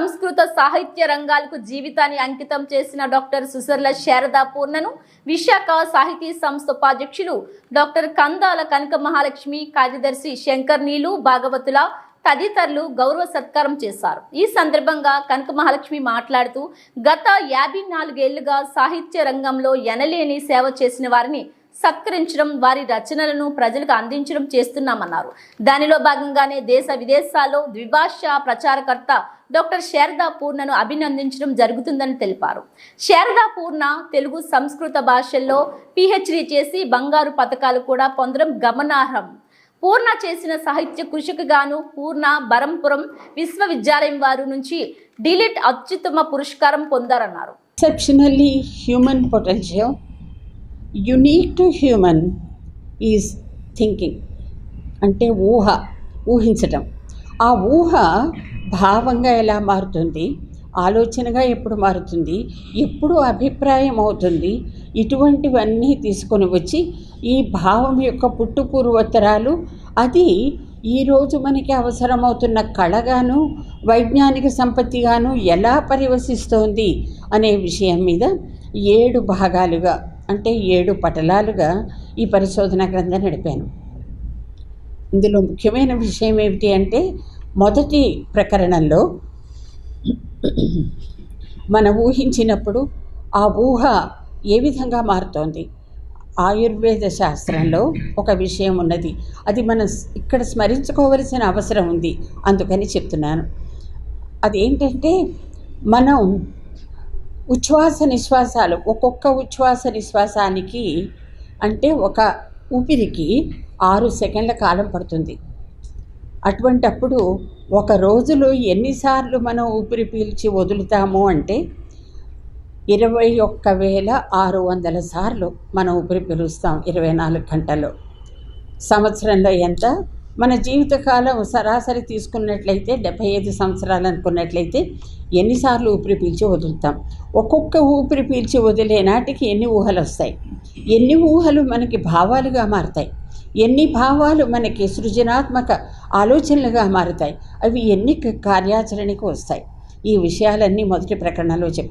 సంస్కృత సాహిత్య రంగాలకు జీవితాన్ని అంకితం చేసిన డాక్టర్ సుసర్ల శారదా పూర్ణను విశాఖ సాహితీ సంస్థ ఉపాధ్యక్షులు డాక్టర్ కందాల కనక మహాలక్ష్మి కార్యదర్శి శంకర్ నీలు భాగవతుల తదితరులు గౌరవ సత్కారం చేశారు. ఈ సందర్భంగా కనక మహాలక్ష్మి మాట్లాడుతూ గత యాభై నాలుగేళ్ళుగా సాహిత్య రంగంలో ఎనలేని సేవ చేసిన వారిని సత్కరించడం వారి రచనలను ప్రజలకు అందించడం చేస్తున్నామన్నారు. దానిలో భాగంగానే దేశ విదేశాల్లో ద్విభాషా ప్రచారకర్త డాక్టర్ శారదా పూర్ణను అభినందించడం జరుగుతుందని తెలిపారు. శారదా పూర్ణ తెలుగు సంస్కృత భాషల్లో పిహెచ్డి చేసి బంగారు పథకాలు కూడా పొందడం గమనార్హం. పూర్ణ చేసిన సాహిత్య కృషికి గాను పూర్ణ బరంపురం విశ్వవిద్యాలయం వారు నుంచి డిలిట్ అత్యుత్తమ పురస్కారం పొందారన్నారు. Exceptionally human potential unique to human is thinking అంటే ఊహ ఊహించటం. ఆ ఊహ భావంగా ఎలా మారుతుంది? ఆలోచనగా ఎప్పుడు మారుతుంది? ఎప్పుడు అభిప్రాయం అవుతుంది? ఇటువంటివన్నీ తీసుకొని వచ్చి ఈ భావం యొక్క పుట్టుపూర్వోత్తరాలు అది ఈరోజు మనకి అవసరమవుతున్న కళగాను వైజ్ఞానిక సంపత్తిగాను ఎలా పరివసిస్తోంది అనే విషయం మీద ఏడు భాగాలుగా అంటే ఏడు పటలాలుగా ఈ పరిశోధన గ్రంథం నడిపాను. ఇందులో ముఖ్యమైన విషయం ఏమిటి అంటే మొదటి ప్రకరణంలో మనం ఊహించినప్పుడు ఆ ఊహ ఏ విధంగా మారుతోంది? ఆయుర్వేద శాస్త్రంలో ఒక విషయం ఉన్నది. అది మనం ఇక్కడ స్మరించుకోవలసిన అవసరం ఉంది అందుకని చెప్తున్నాను. అదేంటంటే మనం ఉచ్ఛ్వాస నిశ్వాసాలు ఒక్కొక్క ఉచ్ఛ్వాస నిశ్వాసానికి అంటే ఒక ఊపిరికి ఆరు సెకండ్ల కాలం పడుతుంది. అటువంటప్పుడు ఒక రోజులో ఎన్నిసార్లు మనం ఊపిరి పీల్చి వదులుతాము అంటే ఇరవై ఒక్క వేల ఆరు వందల సార్లు మనం ఊపిరి పీలుస్తాం ఇరవై నాలుగు గంటల్లో. సంవత్సరంలో ఎంత? మన జీవితకాలం సరాసరి తీసుకున్నట్లయితే డెబ్బై ఐదు సంవత్సరాలు అనుకున్నట్లయితే ఎన్నిసార్లు ఊపిరి పీల్చి వదులుతాం. ఒక్కొక్క ఊపిరి పీల్చి వదిలే నాటికి ఎన్ని ఊహలు వస్తాయి ఎన్ని ఊహలు మనకి భావాలుగా మారుతాయి? ఎన్ని భావాలు మనకి సృజనాత్మక ఆలోచనలుగా మారుతాయి? అవి ఎన్ని కార్యాచరణకు వస్తాయి? ఈ విషయాలన్నీ మొదటి ప్రకటనలో చెప్పాను.